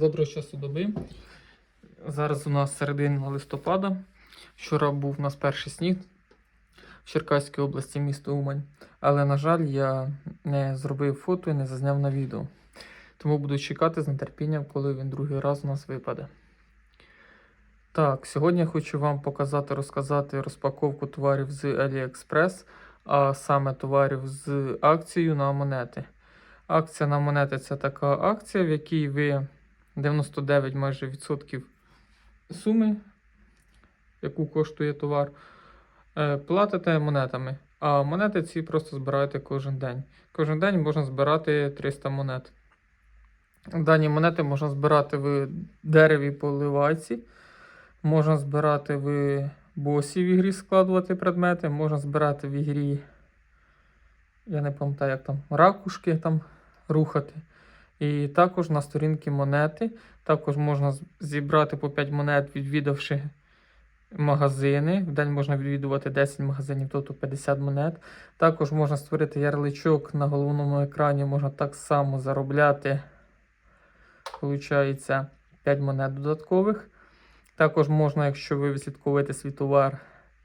Доброго часу доби. Зараз у нас середина листопада. Вчора був у нас перший сніг в Черкаській області, місто Умань. Але, на жаль, я не зробив фото і не зазняв на відео. Тому буду чекати з нетерпінням, коли він другий раз у нас випаде. Так, сьогодні я хочу вам показати, розказати розпаковку товарів з AliExpress, а саме товарів з акцією на монети. Акція на монети це така акція, в якій ви 99 майже відсотків суми, яку коштує товар, е, платите монетами. А монети ці просто збираєте кожен день. Кожен день можна збирати 300 монет. Дані монети можна збирати в дереві поливайці, можна збирати в босі в ігрі складувати предмети, можна збирати в ігрі, я не пам'ятаю, як там, ракушки там рухати. І також на сторінки монети. Також можна зібрати по 5 монет, відвідавши магазини. В день можна відвідувати 10 магазинів, тобто 50 монет. Також можна створити ярличок на головному екрані, можна так само заробляти. Получається 5 монет додаткових. Також можна, якщо ви відслідковуєте свій товар,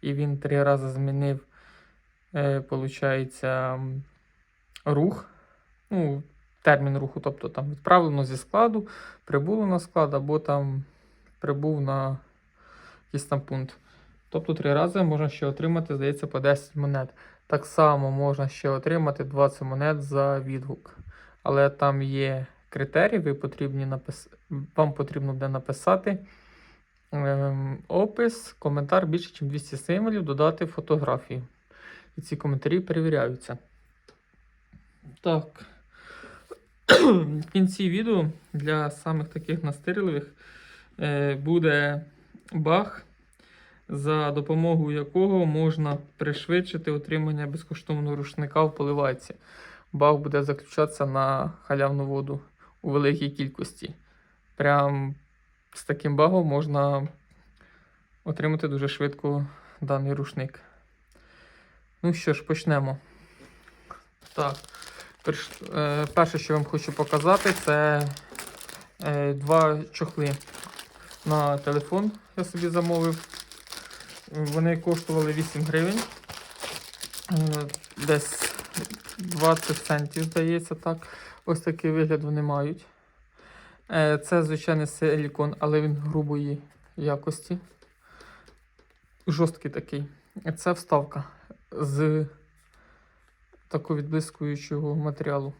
і він три рази змінив, е, рух. Ну, термін руху, тобто там відправлено зі складу, прибуло на склад, або там прибув на якийсь там пункт. Тобто три рази можна ще отримати, здається, по 10 монет. Так само можна ще отримати 20 монет за відгук. Але там є критерії, ви потрібні напис... вам потрібно буде написати ем, опис, коментар більше, ніж 200 символів, додати фотографію. І ці коментарі перевіряються. Так. В кінці відео для самих таких настирливих е, буде баг, за допомогою якого можна пришвидшити отримання безкоштовного рушника в поливайці. Баг буде заключатися на халявну воду у великій кількості. Прям з таким багом можна отримати дуже швидко даний рушник. Ну що ж, почнемо. Так. Е, перше, що вам хочу показати, це е, два чохли на телефон. Я собі замовив. Вони коштували 8 гривень. Е, десь 20 центів, здається, так. Ось такий вигляд вони мають. Це, звичайно, силікон, але він грубої якості. Жорсткий такий. Це вставка з такого відблискуючого матеріалу.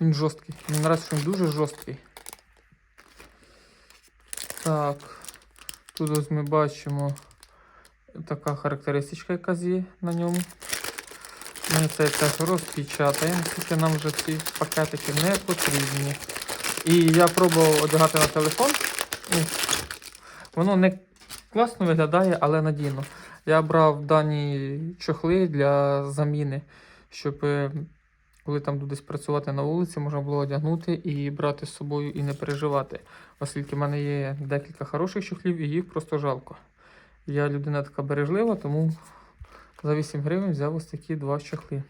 Він жорсткий. Мені нравиться, що він дуже жорсткий. Так. Тут ось ми бачимо така характеристичка, яка є на ньому. Ми це теж розпечатаємо, тільки нам вже ці пакетики не потрібні. І я пробував одягати на телефон. Воно не класно виглядає, але надійно. Я брав дані чохли для заміни, щоб е, коли там десь працювати на вулиці, можна було одягнути і брати з собою і не переживати. Оскільки в мене є декілька хороших чохлів і їх просто жалко. Я людина така бережлива, тому за 8 гривень взяв ось такі два чохли.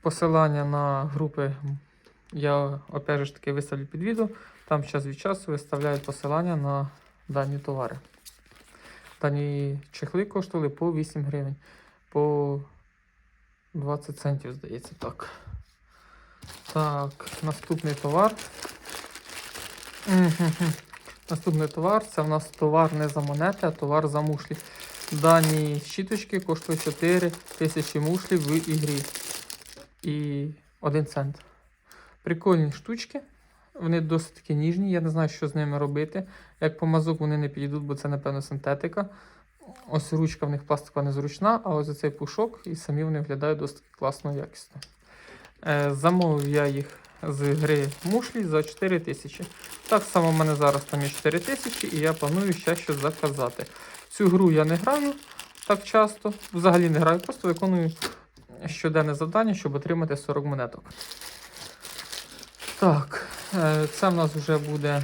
Посилання на групи я опять же таки виставлю під відео. Там час від часу виставляють посилання на дані товари. Дані чехли коштували по 8 гривень. По 20 центів, здається, так. Так, наступний товар. Наступний товар це в нас товар не за монети, а товар за мушлі. Дані щіточки коштують 4 тисячі мушлів в ігрі. І 1 цент. Прикольні штучки. Вони досить таки ніжні, я не знаю, що з ними робити. Як по мазок вони не підійдуть, бо це, напевно, синтетика. Ось ручка в них пластикова незручна, а ось цей пушок і самі вони виглядають досить класно якісно. Е, замовив я їх з гри мушлі за 4 тисячі. Так само в мене зараз там є 4 тисячі, і я планую ще щось заказати. Цю гру я не граю так часто, взагалі не граю, просто виконую щоденне завдання, щоб отримати 40 монеток. Так, е, це в нас вже буде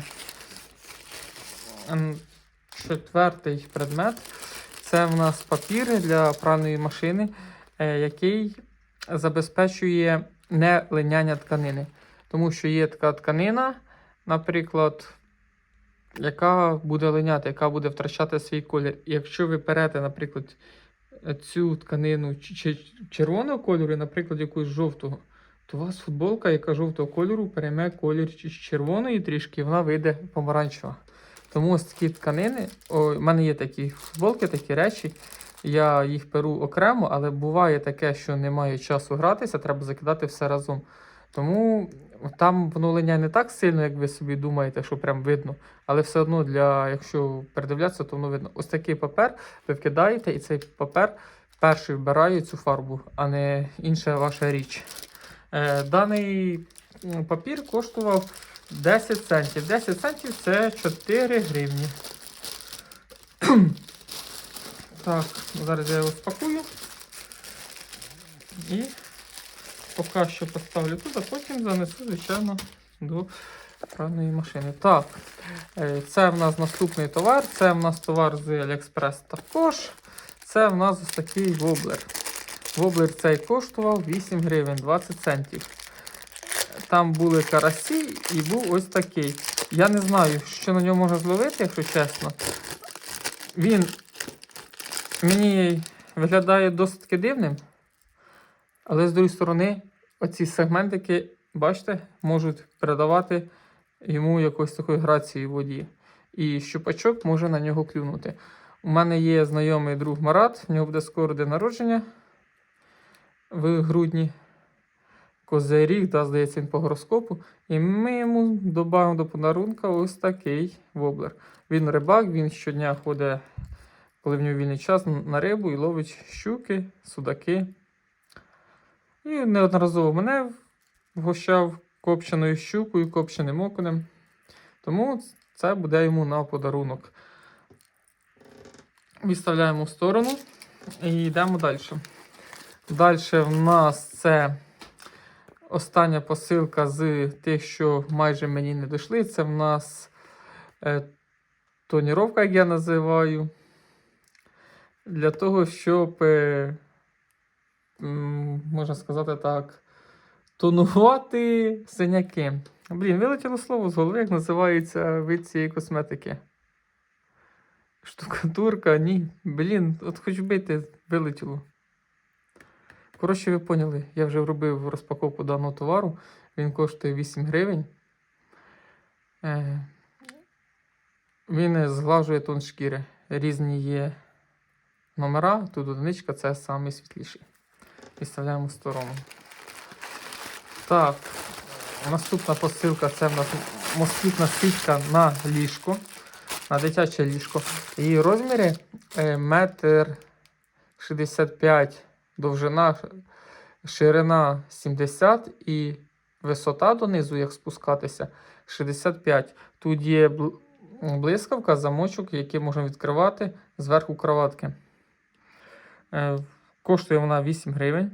ем, четвертий предмет. Це в нас папір для пральної машини, е, який забезпечує не линяння тканини. Тому що є така тканина, наприклад, яка буде линяти, яка буде втрачати свій колір. І Якщо ви берете, наприклад, цю тканину чи- червоного кольору, наприклад, якусь жовтого, то у вас футболка, яка жовтого кольору, перейме колір червоної трішки, і вона вийде помаранчева. Тому ось такі тканини, в мене є такі футболки, такі речі. Я їх беру окремо, але буває таке, що немає часу гратися, треба закидати все разом. Тому там воно линяє не так сильно, як ви собі думаєте, що прям видно. Але все одно, для, якщо передивлятися, то воно видно. Ось такий папер ви вкидаєте, і цей папер перший вбирає цю фарбу, а не інша ваша річ. Е, даний папір коштував 10 центів. 10 центів це 4 гривні. так, зараз я його спакую. І поки що поставлю тут, а потім занесу, звичайно, до пральної машини. Так, е, це в нас наступний товар. Це в нас товар з AliExpress також. Це в нас ось такий воблер. Воблер цей коштував 8 гривень 20 центів. Там були карасі і був ось такий. Я не знаю, що на ньому можна зловити, якщо чесно. Він мені виглядає досить дивним. Але з другої сторони, оці сегментики, бачите, можуть передавати йому якось такої грації в воді. І щупачок може на нього клюнути. У мене є знайомий друг Марат, в нього буде скоро день народження в грудні. Козий рік, да, здається, він по гороскопу. І ми йому додаємо до подарунка ось такий воблер. Він рибак, він щодня ходить, коли в нього вільний час, на рибу і ловить щуки, судаки. І неодноразово мене вгощав копченою щукою, копченим окунем. Тому це буде йому на подарунок. Відставляємо в сторону і йдемо далі. Далі в нас це остання посилка з тих, що майже мені не дійшли. Це в нас е, тоніровка, як я називаю. Для того, щоб, е, можна сказати так, тонувати синяки. Блін, вилетіло слово з голови, як називається вид цієї косметики. Штукатурка, ні. Блін, от хоч бити вилетіло. Коротше, ви поняли, я вже робив розпаковку даного товару. Він коштує 8 гривень. Е, Він зглажує тон шкіри. Різні є номера. Тут одиничка це самий світліший. Підставляємо в сторону. Так, наступна посилка це в нас москітна сітка на ліжко. На дитяче ліжко. Її розміри е, метр 65 довжина, ширина 70 і висота донизу, як спускатися, 65. Тут є блискавка, замочок, який можна відкривати зверху кроватки. Е, Коштує вона 8 гривень.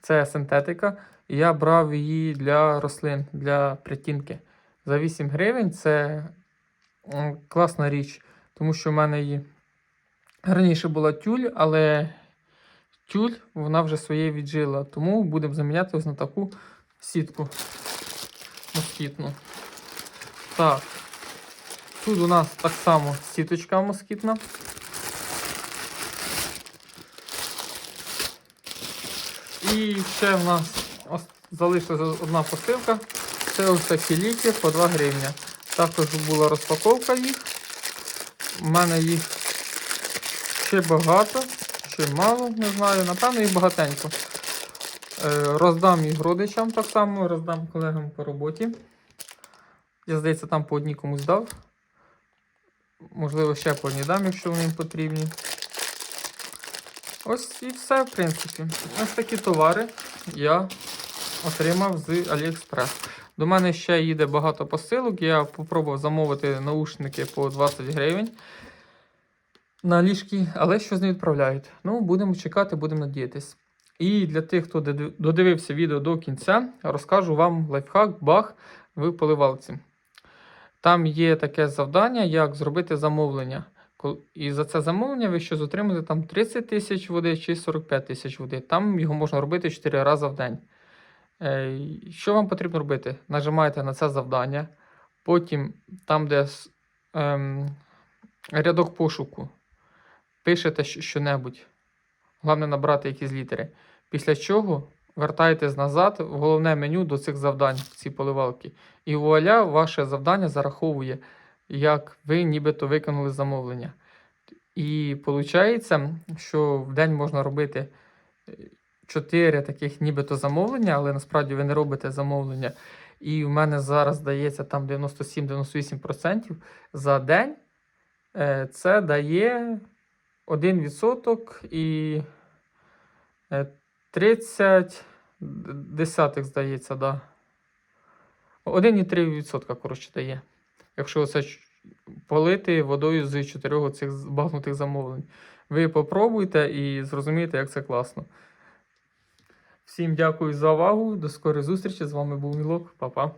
Це синтетика. Я брав її для рослин, для притінки. За 8 гривень це класна річ, тому що в мене її раніше була тюль, але тюль вона вже своє віджила. Тому будемо заміняти ось на таку сітку москітну. Так. Тут у нас так само сіточка москітна. І ще в нас залишилася одна посилка. Це ось такі ліки по 2 гривня. Також була розпаковка їх. У мене їх ще багато, ще мало, не знаю. Напевно, їх багатенько. Е, Роздам їх родичам так само, роздам колегам по роботі. Я, здається, там по одній комусь дав. Можливо, ще по одній дам, якщо вони їм потрібні. Ось і все, в принципі. Ось такі товари я отримав з AliExpress. До мене ще їде багато посилок. Я попробував замовити наушники по 20 гривень на ліжки, але щось не відправляють. Ну, будемо чекати, будемо надіятись. І для тих, хто додивився відео до кінця, розкажу вам лайфхак, баг в поливалці. Там є таке завдання, як зробити замовлення. І за це замовлення ви щось отримаєте там 30 тисяч води чи 45 тисяч води. Там його можна робити 4 рази в день. Е, Що вам потрібно робити? Нажимаєте на це завдання, Потім, там, де ем, рядок пошуку, пишете що-небудь. Головне набрати якісь літери. Після чого вертаєтесь назад в головне меню до цих завдань, в ці поливалки. І вуаля, ваше завдання зараховує, як ви нібито виконали замовлення. І виходить, що в день можна робити 4 таких нібито замовлення, але насправді ви не робите замовлення. І в мене зараз дається там 97-98% за день. Е, Це дає 1% і е, 30 д- десятих, здається, да. 1,3% коротше дає. Якщо це полити водою з чотирьох цих збагнутих замовлень. Ви попробуйте і зрозумієте, як це класно. Всім дякую за увагу. До скорої зустрічі. З вами був Мілок. Па-па.